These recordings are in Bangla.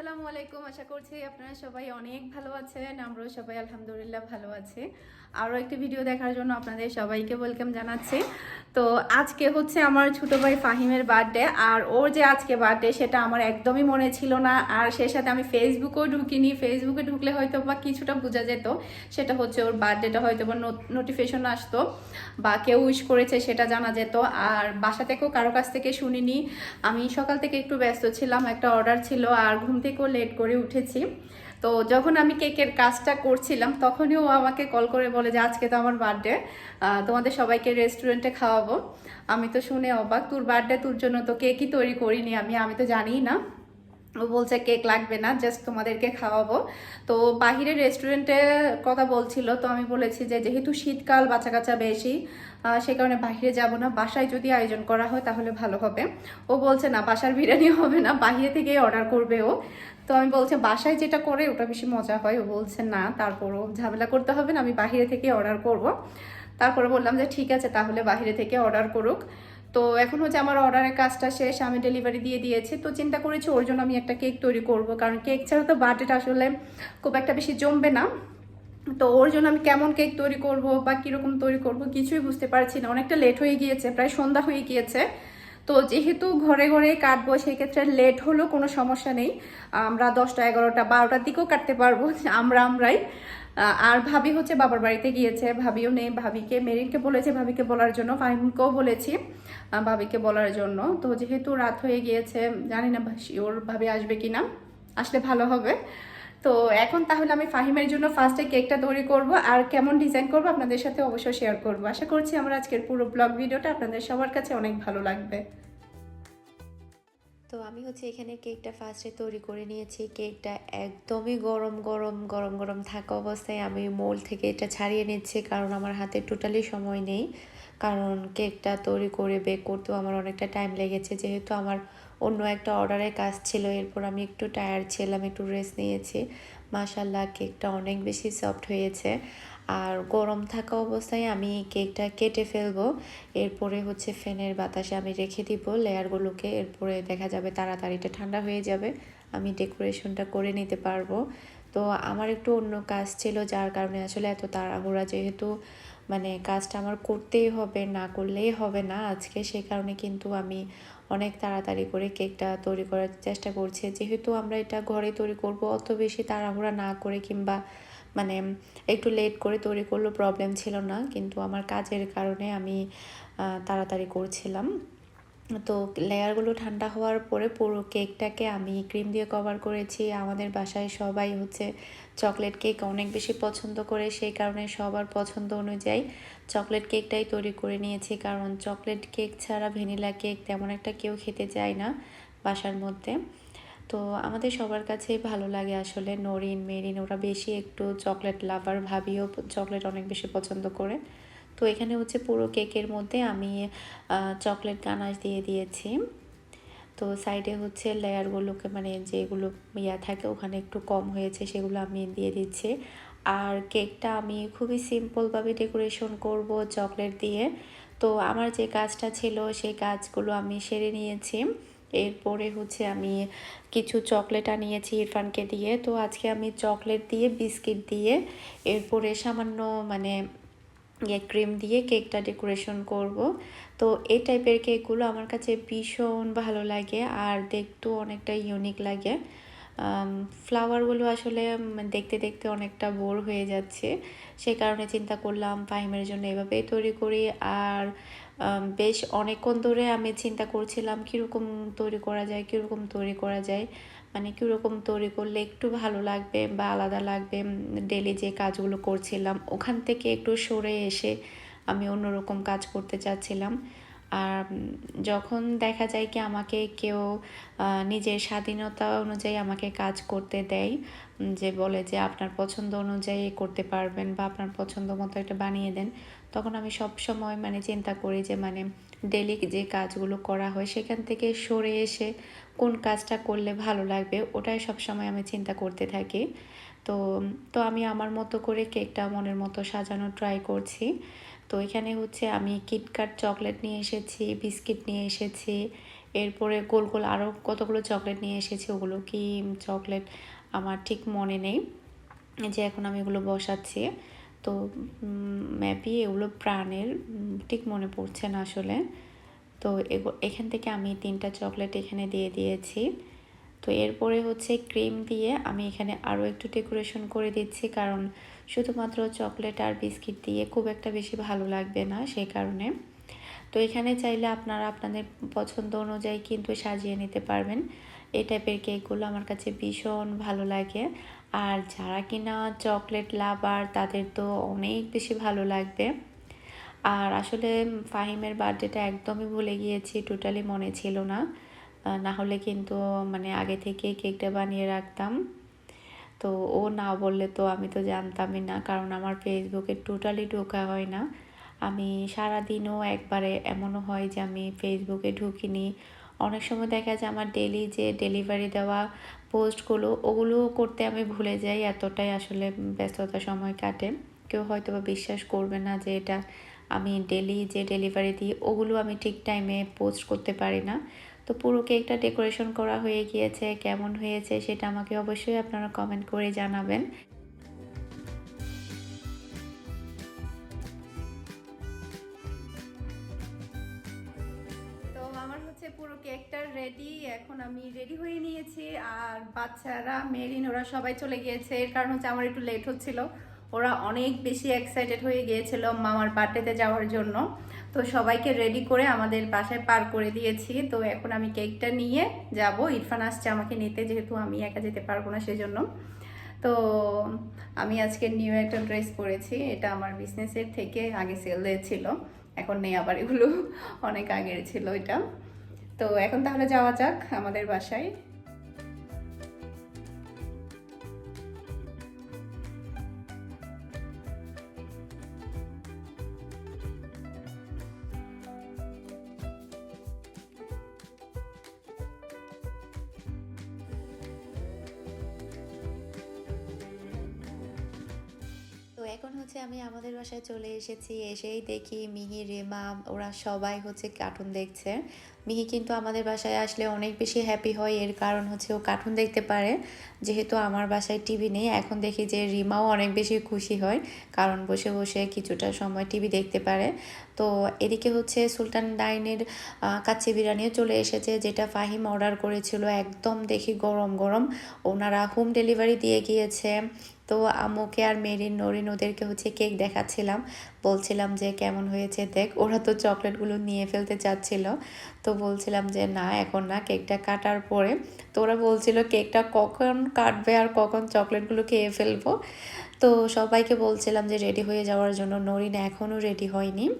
আসসালামু আলাইকুম। আশা করছি আপনারা সবাই অনেক ভালো আছেন, আমরাও সবাই আলহামদুলিল্লাহ ভালো আছি। আরও একটি ভিডিও দেখার জন্য আপনাদের সবাইকে ওয়েলকাম জানাচ্ছি। তো আজকে হচ্ছে আমার ছোটো ভাই ফাহিমের বার্থডে আর ওর যে আজকে বার্থডে সেটা আমার একদমই মনে ছিল না। আর সে সাথে আমি ফেসবুকেও ঢুকিনি। ফেসবুকে ঢুকলে হয়তো বা কিছুটা বোঝা যেত। সেটা হচ্ছে ওর বার্থডেটা হয়তো বা নোটিফিকেশন আসতো বা কেউ উইশ করেছে সেটা জানা যেত। আর বাসা থেকেও কারও কাছ থেকে শুনিনি। আমি সকাল থেকে একটু ব্যস্ত ছিলাম, একটা অর্ডার ছিল, আর ঘুম থেকেও লেট করে উঠেছি। তো যখন আমি কেকের কাজটা করছিলাম, তখনই ও আমাকে কল করে বলে যে, আজকে তো আমার বার্থডে তোমাদের সবাইকে রেস্টুরেন্টে খাওয়াবো। আমি তো শুনে অবাক, তোর বার্থডে তোর জন্য তো কেকই তৈরি করিনি আমি আমি তো জানি না। ও বলছে, কেক লাগবে না জাস্ট তোমাদেরকে খাওয়াবো। তো বাহিরে রেস্টুরেন্টে কথা বলছিল, তো আমি বলেছি যে, যেহেতু শীতকাল বাচ্চা কাচ্চা বেশি সে কারণে বাহিরে যাব না। বাসায় যদি আয়োজন করা হয়, তাহলে ভালো হবে। ও বলছে, না, বাসার বিরিয়ানি হবে না, বাহিরে থেকেই অর্ডার করবে ও। তো আমি বলছি, বাসায় যেটা করে, ওটা বেশি মজা হয়। ও বলছে, না, তারপরও ঝামেলা করতে হবে না, আমি বাহিরে থেকে অর্ডার করব। তারপরে বললাম যে, ঠিক আছে, তাহলে বাহিরে থেকে অর্ডার করুক। তো এখন হচ্ছে আমার অর্ডারের কাজটা শেষ, আমি ডেলিভারি দিয়ে দিয়েছি। তো চিন্তা করেছি ওর জন্য আমি একটা কেক তৈরি করব, কারণ কেক ছাড়া তো বার্থডেটা আসলে খুব একটা বেশি জমবে না। তো ওর জন্য আমি কেমন কেক তৈরি করব বা কীরকম তৈরি করব কিছুই বুঝতে পারছি না। অনেকটা লেট হয়ে গিয়েছে, প্রায় সন্ধ্যা হয়ে গিয়েছে। তো যেহেতু ঘরে ঘরে কাটবো, সেক্ষেত্রে লেট হলেও কোনো সমস্যা নেই। আমরা দশটা, এগারোটা, বারোটার দিকেও কাটতে পারব, আমরা আমরাই। আর ভাবি হচ্ছে বাবার বাড়িতে গিয়েছে। ভাবিও নেই। ভাবিকে, মেরিনকে বলেছে, ভাবিকে বলার জন্য, ফাহিমকেও বলেছি ভাবিকে বলার জন্য। তো যেহেতু রাত হয়ে গিয়েছে, জানি না ওর ভাবি আসবে কি না আসলে ভালো হবে। তো এখন তাহলে আমি ফাহিমের জন্য ফার্স্টে কেকটা তৈরি করব। আর কেমন ডিজাইন করব আপনাদের সাথে অবশ্যই শেয়ার করব। আশা করছি আমার আজকের পুরো ব্লগ ভিডিওটা আপনাদের সবার কাছে অনেক ভালো লাগবে। তো আমি হচ্ছে এখানে কেকটা ফার্স্টে তৈরি করে নিয়েছি। কেকটা একদমই গরম গরম গরম গরম থাকা অবস্থায় আমি মোল থেকে এটা ছাড়িয়ে নিচ্ছি কারণ আমার হাতে টোটালি সময় নেই। কারণ কেকটা তৈরি করে বেক করতেও আমার অনেকটা টাইম লেগেছে। যেহেতু আমার অন্য একটা অর্ডারের কাজ ছিল, এরপর আমি একটু টায়ার্ড ছিলাম, একটু রেস্ট নিয়েছি। মাশাল্লাহ কেকটা অনেক বেশি সফট হয়েছে। আর গরম থাকা অবস্থায় আমি কেকটা কেটে ফেলব। এরপরে হচ্ছে ফ্যানের বাতাসে আমি রেখে দিব। লেয়ারগুলোকে এরপরে দেখা যাবে তাড়াতাড়িটা ঠান্ডা হয়ে যাবে। আমি ডেকোরেশনটা করে নিতে পারব। তো আমার একটু অন্য কাজ ছিল, যার কারণে আসলে এত তাড়াহুড়া যেহেতু মানে কাজটা আমার করতেই হবে, না করলেই হবে না। আজকে সেই কারণে কিন্তু আমি অনেক তাড়াতাড়ি করে কেকটা তৈরি করার চেষ্টা করছি। যেহেতু আমরা এটা ঘরে তৈরি করব, অত বেশি তাড়াহুড়া না করে কিংবা মানে একটু লেট করে তৈরি করলেও প্রবলেম ছিল না। কিন্তু আমার কাজের কারণে আমি তাড়াতাড়ি করছিলাম। তো লেয়ারগুলো ঠান্ডা হওয়ার পরে পুরো কেকটাকে আমি ক্রিম দিয়ে কভার করেছি। আমাদের বাসায় সবাই হচ্ছে চকলেট কেক অনেক বেশি পছন্দ করে, সেই কারণে সবার পছন্দ অনুযায়ী চকলেট কেকটাই তৈরি করে নিয়েছি। কারণ চকলেট কেক ছাড়া ভ্যানিলা কেক তেমন একটা কেউ খেতে চায় না বাসার মধ্যে। তো আমাদের সবার কাছেই ভালো লাগে আসলে নরিন, মেরিন, ওরা বেশি একটু চকলেট লাভার ভাবিও চকলেট অনেক বেশি পছন্দ করে। তো এখানে হচ্ছে পুরো কেকের মধ্যে আমি চকলেট গানাশ দিয়ে দিয়েছি। তো সাইডে হচ্ছে লেয়ারগুলোকে মানে যেগুলো ইয়া থাকে ওখানে একটু কম হয়েছে সেগুলো আমি দিয়ে দিচ্ছি। আর কেকটা আমি খুবই সিম্পলভাবে ডেকোরেশন করব চকলেট দিয়ে। তো আমার যে কাজটা ছিল সেই কাজগুলো আমি সেরে নিয়েছি। এরপরে হচ্ছে আমি কিছু চকলেট আনিয়েছি ইরফানকে দিয়ে। তো আজকে আমি চকলেট দিয়ে বিস্কিট দিয়ে, এরপরে সামান্য মানে ইয়ে ক্রিম দিয়ে কেকটা ডেকোরেশন করব। তো এই টাইপের কেকগুলো আমার কাছে ভীষণ ভালো লাগে আর দেখতেও অনেকটা ইউনিক লাগে। ফ্লাওয়ারগুলো আসলে দেখতে দেখতে অনেকটা বোর হয়ে যাচ্ছে। সে কারণে চিন্তা করলাম ফাহিমের জন্য এভাবেই তৈরি করি। আর বেশ অনেকক্ষণ ধরে আমি চিন্তা করছিলাম, কীরকম তৈরি করা যায়, কীরকম তৈরি করা যায়। মানে কীরকম তৈরি করলে একটু ভালো লাগবে বা আলাদা লাগবে। ডেলি যে কাজগুলো করছিলাম, ওখান থেকে একটু সরে এসে আমি অন্যরকম কাজ করতে চাচ্ছিলাম। আর যখন দেখা যায় কি আমাকে কেউ নিজের স্বাধীনতা অনুযায়ী আমাকে কাজ করতে দেয় যে বলে যে আপনার পছন্দ অনুযায়ী করতে পারবেন বা আপনার পছন্দ মতো এটা বানিয়ে দেন, তখন আমি সব সময় মানে চিন্তা করি যে মানে ডেলি যে কাজগুলো করা হয় সেখান থেকে সরে এসে কোন কাজটা করলে ভালো লাগবে ওটাই সব সময় আমি চিন্তা করতে থাকি। তো তো আমি আমার মতো করে কেকটা মনের মতো সাজানো ট্রাই করছি। তো এখানে হচ্ছে আমি কিটকাট চকলেট নিয়ে এসেছি বিস্কিট নিয়ে এসেছি, এরপরে গোল গোল আরও কতগুলো চকলেট নিয়ে এসেছি, ওগুলো কি চকলেট আমার ঠিক মনে নেই। যে এখন আমি এগুলো বসাচ্ছি, তো ম্যাপি এগুলো প্রাণের ঠিক মনে পড়ছে না আসলে। তো এখান থেকে আমি তিনটা চকলেট এখানে দিয়ে দিয়েছি। তো এরপরে হচ্ছে ক্রিম দিয়ে আমি এখানে আরও একটু ডেকোরেশন করে দিচ্ছি, কারণ শুধুমাত্র চকলেট আর বিস্কিট দিয়ে খুব একটা বেশি ভালো লাগবে না সেই কারণে। তো এখানে চাইলে আপনারা আপনাদের পছন্দ অনুযায়ী কিন্তু সাজিয়ে নিতে পারবেন। এই টাইপের কেকগুলো আমার কাছে ভীষণ ভালো লাগে। আর যারা কিনা চকলেট লাভার, তাদের তো অনেক বেশি ভালো লাগবে। আর আসলে ফাহিমের বার্থডেটা একদমই ভুলে গিয়েছি টোটালি মনে ছিল না। না হলে কিন্তু মানে আগে থেকে কেকটা বানিয়ে রাখতাম। তো ও না বললে তো আমি তো জানতামই না, কারণ আমার ফেসবুকে টোটালি ঢোকা হয় না। আমি সারাদিনও একবারে এমনও হয় যে আমি ফেসবুকে ঢুকিনি। অনেক সময় দেখা যায় আমার ডেলি যে ডেলিভারি দেওয়া পোস্টগুলো ওগুলো করতে আমি ভুলে যাই, এতটাই আসলে ব্যস্ততা সময় কাটে। কেউ হয়তো বা বিশ্বাস করবে না যে এটা আমি ডেলি যে ডেলিভারি দিই, ওগুলো আমি ঠিক টাইমে পোস্ট করতে পারি না। তো পুরো কেকটা ডেকোরেশন করা হয়ে গিয়েছে, কেমন হয়েছে সেটা আমাকে অবশ্যই আপনারা কমেন্ট করে জানাবেন। পুরো রেডি এখন আমি রেডি হয়ে নিয়েছি। আর বাচ্চারা, মেরিন, ওরা সবাই চলে গিয়েছে। এর কারণ হচ্ছে আমার একটু লেট হচ্ছিল। ওরা অনেক বেশি এক্সাইটেড হয়ে গিয়েছিল মামার বার্থডেতে যাওয়ার জন্য। তো সবাইকে রেডি করে আমাদের বাসায় পার করে দিয়েছি। তো এখন আমি কেকটা নিয়ে যাব। ইরফান আসছে আমাকে নিতে, যেহেতু আমি একা যেতে পারব না সেজন্য। তো আমি আজকে নিউ একটা ড্রেস পরেছি। এটা আমার বিজনেসের থেকে আগে সেল দিয়েছিল এখন নেই আবার এগুলো। অনেক আগের ছিল এটা। তো এখন তাহলে যাওয়া যাক আমাদের বাসায়। হচ্ছে আমি আমাদের বাসায় চলে এসেছি, এসেই দেখি মিহি, রেমা, ওরা সবাই হচ্ছে কার্টুন দেখছে। মিহি কিন্তু আমাদের বাসায় আসলে অনেক বেশি হ্যাপি হয়। এর কারণ হচ্ছে ও কার্টুন দেখতে পারে। যেহেতু আমার বাসায় টিভি নেই, এখন দেখি যে রিমাও অনেক বেশি খুশি হয়, কারণ বসে বসে কিছুটা সময় টিভি দেখতে পারে। তো এদিকে হচ্ছে সুলতান ডাইনের কাচ্চি বিরিয়ানিও চলে এসেছে, যেটা ফাহিম অর্ডার করেছিল একদম দেখি গরম গরম। ওনারা হোম ডেলিভারি দিয়ে গিয়েছে। তো আম্মুকে আর মেরিন, নরিন ওদেরকে হচ্ছে কেক দেখাচ্ছিলাম। বলছিলাম যে কেমন হয়েছে দেখ, ওরা তো চকলেটগুলো নিয়ে ফেলতে চাচ্ছিল। তো বলছিলাম যে, না, এখন না, কেকটা কাটার পরে। তো ওরা বলছিল, কেকটা কখন কাটবে আর কখন চকলেটগুলো খেয়ে ফেলব? তো সবাইকে বলছিলাম যে, রেডি হয়ে যাওয়ার জন্য। নরিন এখনও রেডি হয়নি।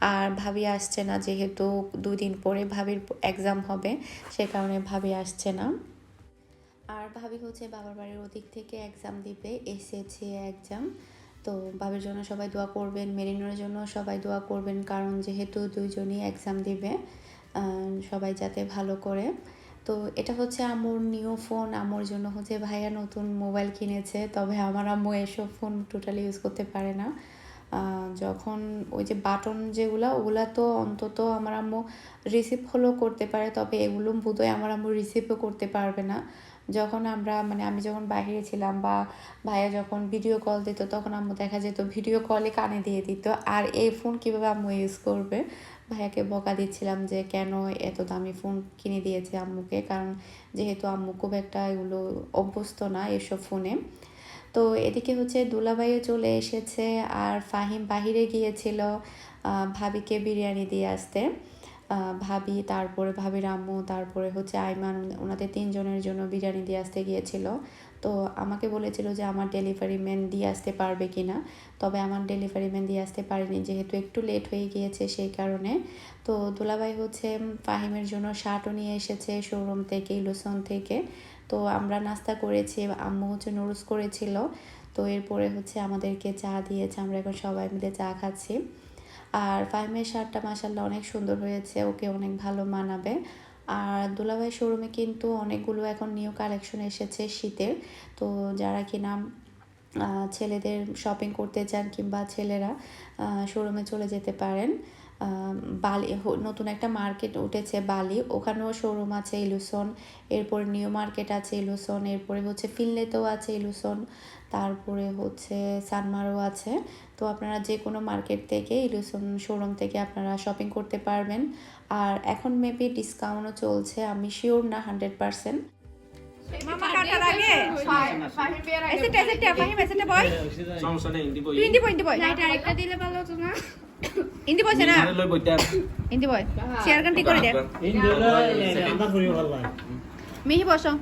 আর ভাবি আসছে না, যেহেতু দুদিন পরে ভাবির এক্সাম হবে, সে কারণে ভাবি আসছে না। আর ভাবি হচ্ছে বাবার বাড়ির ওদিক থেকে এক্সাম দিবে, এসেছে এক্সাম। তো ভাবির জন্য সবাই দোয়া করবেন, মেরিনোর জন্য সবাই দোয়া করবেন, কারণ যেহেতু দুইজনই এক্সাম দিবে সবাই যাতে ভালো করে। তো এটা হচ্ছে আম্মুর নিউ ফোন আম্মুর জন্য হচ্ছে ভাইয়া নতুন মোবাইল কিনেছে, তবে আমার আম্মু এসব ফোন টোটালি ইউজ করতে পারে না। যখন ওই যে বাটন যেগুলো, ওগুলা তো অন্তত আমার আম্মু রিসিভ হলেও করতে পারে, তবে এগুলো বোধহয় আমার আম্মু রিসিভও করতে পারবে না। যখন আমরা মানে আমি যখন বাইরে ছিলাম বা ভাইয়া যখন ভিডিও কল দিত, তখন আম্মু দেখা যেত ভিডিও কলে কানে দিয়ে দিত, আর এই ফোন কীভাবে আম্মু ইউজ করবে? ভাইয়াকে বকা দিচ্ছিলাম যে, কেন এত দামি ফোন কিনে দিয়েছে আম্মুকে? কারণ যেহেতু আম্মু খুব একটা এগুলো অভ্যস্ত না এসব ফোনে তো এদিকে হচ্ছে দুলাভাইও চলে এসেছে আর ফাহিম বাহিরে গিয়েছিল ভাবিকে বিরিয়ানি দিয়ে আসতে। ভাবি, তারপরে ভাবির আম্মু, তারপরে হচ্ছে আইমান, ওনাদের তিনজনের জন্য বিরিয়ানি দিয়ে আসতে গিয়েছিল। তো আমাকে বলেছিল যে আমার ডেলিভারি ম্যান দিয়ে আসতে পারবে কি না তবে আমার ডেলিভারি ম্যান দিয়ে আসতে পারেনি, যেহেতু একটু লেট হয়ে গিয়েছে সেই কারণে। তো দুলাভাই হচ্ছে ফাহিমের জন্য শার্টও নিয়ে এসেছে শোরুম থেকে ইলুসন থেকে। তো আমরা নাস্তা করেছি, আম্মু হচ্ছে নুডলস করেছিল। তো এরপরে হচ্ছে আমাদেরকে চা দিয়েছে, আমরা এখন সবাই মিলে চা খাচ্ছি। আর ফাহিমের শার্টটা মাসাল্লাহ অনেক সুন্দর হয়েছে, ওকে অনেক ভালো মানাবে। আর দুলাভাই শোরুমে কিন্তু অনেকগুলো এখন নিউ কালেকশন এসেছে শীতের। তো যারা কিনা ছেলেদের শপিং করতে চান কিংবা ছেলেরা শোরুমে চলে যেতে পারেন। বালি নতুন একটা মার্কেট উঠেছে বালি। ওখানেও শোরুম আছে ইলুসন এরপর নিউ মার্কেট আছে ইলুসন এরপরে হচ্ছে ফিনলেতেও আছে ইলুসন তারপরে হচ্ছে সানমারও আছে। তো আপনারা যে কোনো মার্কেট থেকে ইলুসন শোরুম থেকে আপনারা শপিং করতে পারবেন। আর এখন মেবি ডিসকাউন্টও চলছে আমি শিওর না হান্ড্রেড পার্সেন্ট মামা কাটার আগে? এসেটে এসেটে ফাহিম এসেটে বয়। সমস্যা নেই হিন্দি বই। ইন্দি বয় ইন্দি বয় লাইট আরেকটা দিলে ভালো হতো না? ইন্দি বয়ছে না লই বইতে ইন্দি বয় শেয়ার গানটি করে দে। মিহি বসো।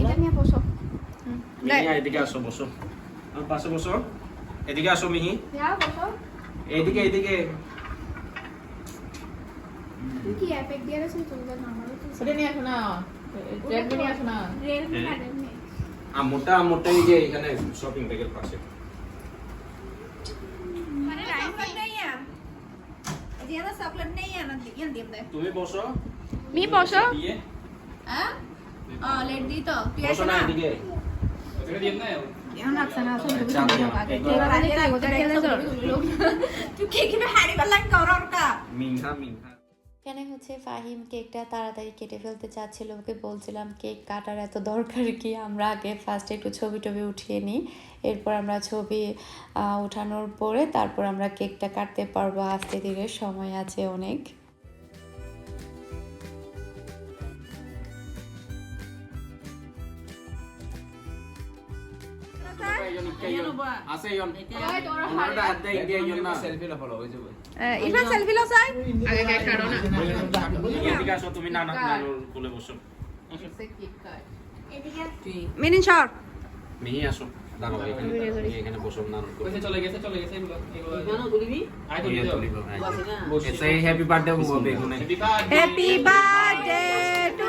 এটা নিয়ে বসো। মিহি এদিকে আসো বসো পাশে বসো এদিকে আসো মিহি বসো এদিকে এদিকে কি অ্যাপ এক দিয়ে গেছিস চলবে না আমারও তো নিয়ে আসো না ট্রেডমি নিয়ে আসো না রিয়েলমি না। রেডমি আমোটা আমোটা এই যে এখানে শপিং ব্যাগের পাশে মানে রাইফল নেই আর জিয়াদা চকলেট নেই আর ইয়ান দিম দে তুমি বসো মি বসো দিয়ে হ্যাঁ ও লেট দি তো তুই আসো না না এদিকে এখন রাখছ না আসলে চাপ দিও না। এবার আগে ওটা খেলে তো তুই কে কি হাড়ি বালান করর কা মিনহা মিনহা এখানে হচ্ছে ফাহিম কেকটা তাড়াতাড়ি কেটে ফেলতে চাচ্ছিল, ওকে বলছিলাম, কেক কাটার এত দরকার কি আমরা আগে ফার্স্টে একটু ছবি টবি উঠিয়ে নিই, এরপর আমরা ছবি উঠানোর পরে তারপর আমরা কেকটা কাটতে পারব আস্তে ধীরে সময় আছে অনেক আছে ইয়ন ওনারটা হাত দিয়ে ইন্ডিয়া ইয়ন না সেলফি লো ফলো হয়ে যাবে ইফান সেলফি লো চাই আগে কেক কাটো না এদিকে আসো তুমি নানা নানুর কোলে বসো মিনিন শর মিহি আসো দাঁড়াও এখানে এখানে বসো নানুর চলে গেছে চলে গেছে এগুলো এগুলো তুলিবি আয় ইয়ে তুলিব বসে happy birthday happy birthday to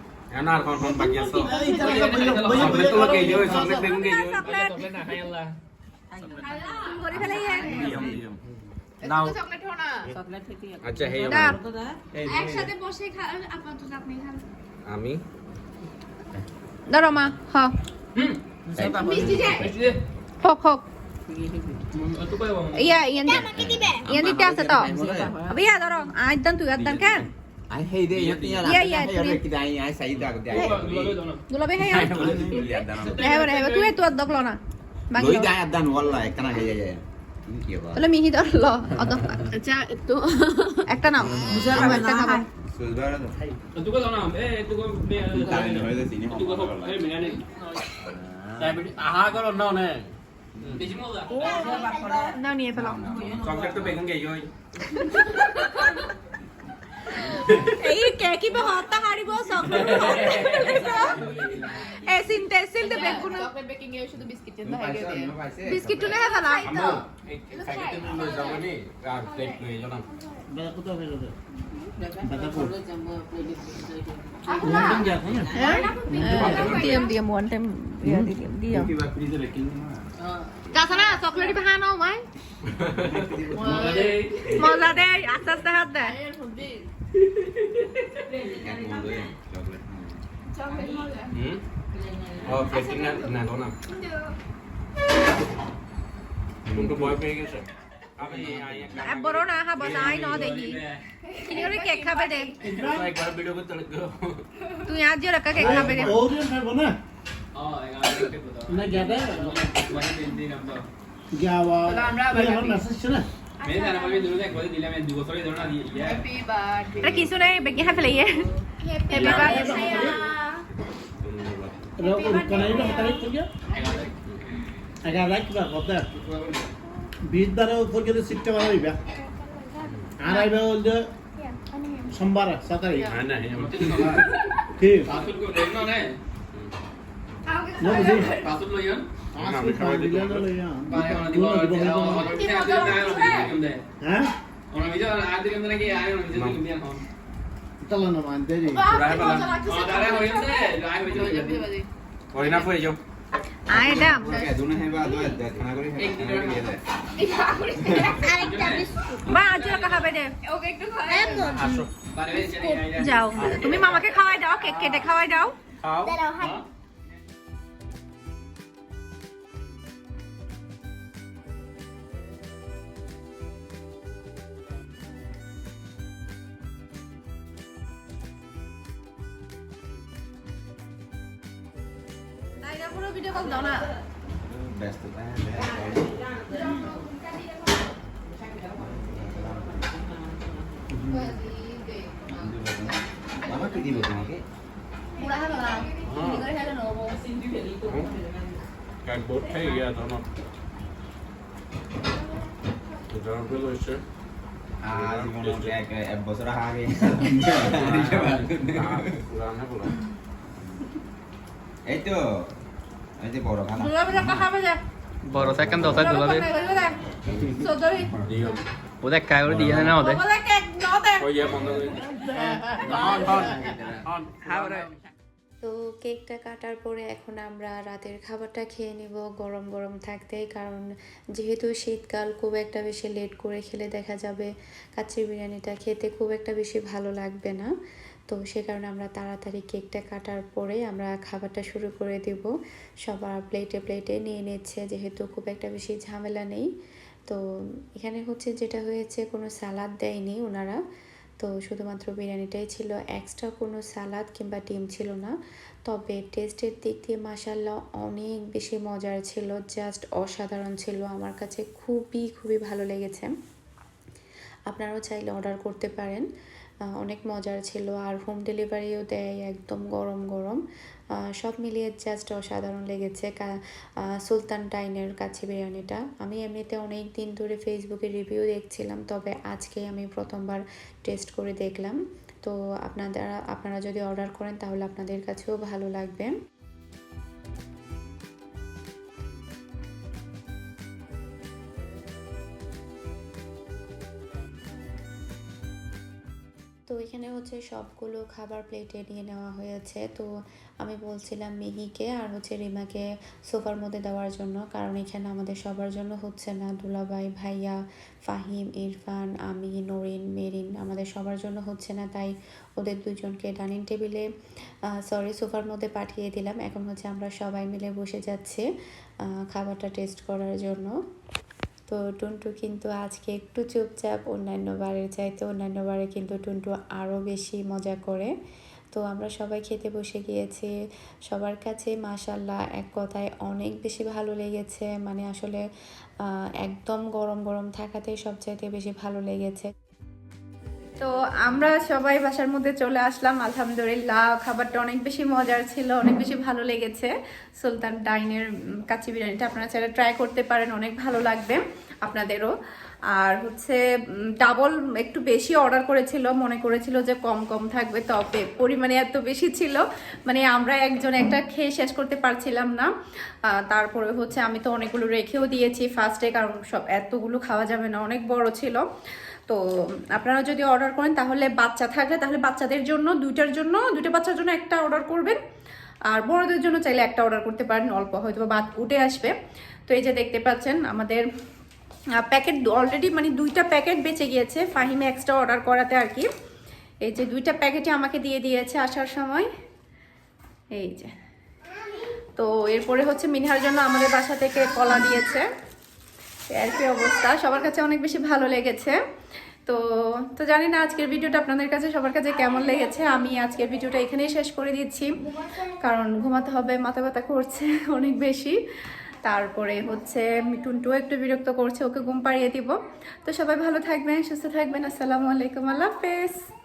আর কোন কোন বাকি আছে তো করে নাও চকলেট আচ্ছা হে একসাথে বসে আপাতত আপনি খান আমি ধরো মা হ মিষ্টি হোক হোক ইয়া ইয়ান ইয়ান দিতে আছে তো আবে ইয়া ধরো আইদান তুই আইদান কেন Ai hay đây nhất nha Dạ, dạ, hay tụi đây em. cái đây ai xảy ra cái đây দুলাবে হে lihat dan হে রে হে তুই তো দকলো না বাকি lối đây dan wallahi kana ya ya ya ini kia ba তাহলে মিহি ধরল অত আচ্ছা একটু একটা নাও আমি একটা খাবো sudah Tuko daw na, eh, tuko be Dahil na ito, sini Tuko ako. ko, eh, minani. Diabetes আহা করো না নে Beshi mo da. নাও নিয়ে ফেলাম চকলেট তো বেগুন কে এই কে কি বে হতা হারিব চকলেট এ সিনতে সিলতে বেগুন। চকলেট বেকিং এ শুধু বিস্কিট চিন্তা হয়ে গেছে বিস্কিট টুনে হে ফেলা আমরা এই খাইতে লই যাব নি। আর প্লেট লই যাও না? চকলেট বাহা নাও মাই? মজা দে আস্তে আস্তে হাত দে। প্লেটিং না না দাও না কিন্তু বয় পেয়ে গেছে আমি আই একটা বড় না খাব না আই ন দেখি কিনি করে কেক খাবে দে একবার ভিডিও করতে লাগো তুই আজ যে রাখা কেক খাবে দে ngalik ko to. Na? Gada. Wala din din am to. তাহলে আমরা এটা কিছু নাই বেগে হাতে লাগিয়ে বিদ্যারে উপর গেলে সিটটা ভালো হইবা আর আইবা হল যে সোমবার সাত তারিখ ঠিক Eh. digo, ahora digo, হ্যাঁ. যাও তুমি মামাকে খাওয়াই দাও কেক কেটে খাওয়াই দাও খাও নেব কাল বোট খাই গিয়া তো না এটা পেল এসে আর জীবন এক এক বছর আগে পুরানো বলো এই তো এই যে বড় খানা বড় সেকেন্ড ওটা দুলাবে ওদের কায় করে দিয়ে না ওদের ওই বন্ধ করে তো কেকটা কাটার পরে এখন আমরা রাতের খাবারটা খেয়ে নিব, গরম গরম থাকতেই। কারণ যেহেতু শীতকাল, খুব একটা বেশি লেট করে খেলে দেখা যাবে কাচ্চি বিরিয়ানিটা খেতে খুব একটা বেশি ভালো লাগবে না। তো সে কারণে আমরা তাড়াতাড়ি কেকটা কাটার পরে আমরা খাবারটা শুরু করে দেব। সবার প্লেটে প্লেটে নিয়ে নিচ্ছে, যেহেতু খুব একটা বেশি ঝামেলা নেই। তো এখানে হচ্ছে যেটা হয়েছে, কোনো সালাদ দেয়নি ওনারা। তো শুধুমাত্র বিরিয়ানিটাই ছিল এক্সট্রা কোনো সালাদ কিংবা ডিম ছিল না। তবে টেস্টের দিক দিয়ে মাসাল্লাহ অনেক বেশি মজার ছিল জাস্ট অসাধারণ ছিল। আমার কাছে খুবই খুবই ভালো লেগেছে। আপনারাও চাইলে অর্ডার করতে পারেন। অনেক মজার ছিল আর হোম ডেলিভারিও দেয় একদম গরম গরম। সব মিলিয়ে জাস্ট অসাধারণ লেগেছে সুলতান টাইনের কাছে বিরিয়ানিটা। আমি এমনিতে অনেক দিন ধরে ফেসবুকে রিভিউ দেখছিলাম, তবে আজকে আমি প্রথমবার টেস্ট করে দেখলাম। তো আপনারা আপনারা যদি অর্ডার করেন তাহলে আপনাদের কাছেও ভালো লাগবে। এখানে হচ্ছে সবগুলো খাবার প্লেটে নিয়ে নেওয়া হয়েছে। তো আমি বলছিলাম মিহিকে আর হচ্ছে রিমাকে সোফার মধ্যে দেওয়ার জন্য, কারণ এখানে আমাদের সবার জন্য হচ্ছে না। দুলাভাই, ভাইয়া, ফাহিম, ইরফান, আমি, নরিন, মেরিন আমাদের সবার জন্য হচ্ছে না। তাই ওদের দুজনকে ডাইনিং টেবিলে সরি সোফার মধ্যে পাঠিয়ে দিলাম। এখন হচ্ছে আমরা সবাই মিলে বসে যাচ্ছে খাবারটা টেস্ট করার জন্য। তো টুনটু কিন্তু আজকে একটু চুপচাপ, অন্যান্য বারের চাইতে অন্যান্য বারে কিন্তু টুনটু আরও বেশি মজা করে। তো আমরা সবাই খেতে বসে গিয়েছি। সবার কাছে মাশাল্লাহ এক কথায় অনেক বেশি ভালো লেগেছে। মানে আসলে একদম গরম গরম থাকাতেই সবচাইতে বেশি ভালো লেগেছে। তো আমরা সবাই বাসার মধ্যে চলে আসলাম, আলহামদুলিল্লাহ। খাবারটা অনেক বেশি মজার ছিল, অনেক বেশি ভালো লেগেছে। সুলতান ডাইনের কাচ্চি বিরিয়ানিটা আপনারা চাইলে ট্রাই করতে পারেন, অনেক ভালো লাগবে আপনাদেরও। আর হচ্ছে ডাবল একটু বেশি অর্ডার করেছিল, মনে করেছিল যে কম কম থাকবে, তবে পরিমাণে এত বেশি ছিল মানে আমরা একজন একটা খেয়ে শেষ করতে পারছিলাম না। তারপরে হচ্ছে আমি তো অনেকগুলো রেখেও দিয়েছি ফার্স্টে কারণ সব এতগুলো খাওয়া যাবে না, অনেক বড় ছিল। তো আপনারা যদি অর্ডার করেন, তাহলে বাচ্চা থাকলে তাহলে বাচ্চাদের জন্য, দুইটার জন্য, দুইটা বাচ্চার জন্য একটা অর্ডার করবেন। আর বড়দের জন্য চাইলে একটা অর্ডার করতে পারেন, অল্প হয়তো বাদ উঠে আসবে। তো এই যে দেখতে পাচ্ছেন, আমাদের প্যাকেট অলরেডি মানে দুইটা প্যাকেট বেঁচে গিয়েছে, ফাহিমে এক্সট্রা অর্ডার করাতে আর কি। এই যে দুইটা প্যাকেটই আমাকে দিয়ে দিয়েছে আসার সময়। এই যে। তো এরপরে হচ্ছে মিনহার জন্য আমাদের বাসা থেকে কলা দিয়েছে। আর কি অবস্থা? সবার কাছে অনেক বেশি ভালো লেগেছে। তো তো জানি না আজকের ভিডিওটা আপনাদের কাছে, সবার কাছে কেমন লেগেছে? আমি আজকের ভিডিওটা এখানেই শেষ করে দিচ্ছি। কারণ ঘুমাতে হবে, মাথা ব্যথা করছে অনেক বেশি। তারপরে হচ্ছে মিটুনটু একটু বিরক্ত করছে, ওকে ঘুম পাড়িয়ে দিব। তো সবাই ভালো থাকবেন, সুস্থ থাকবেন। আসসালামু আলাইকুম, আল্লাহ হাফেজ।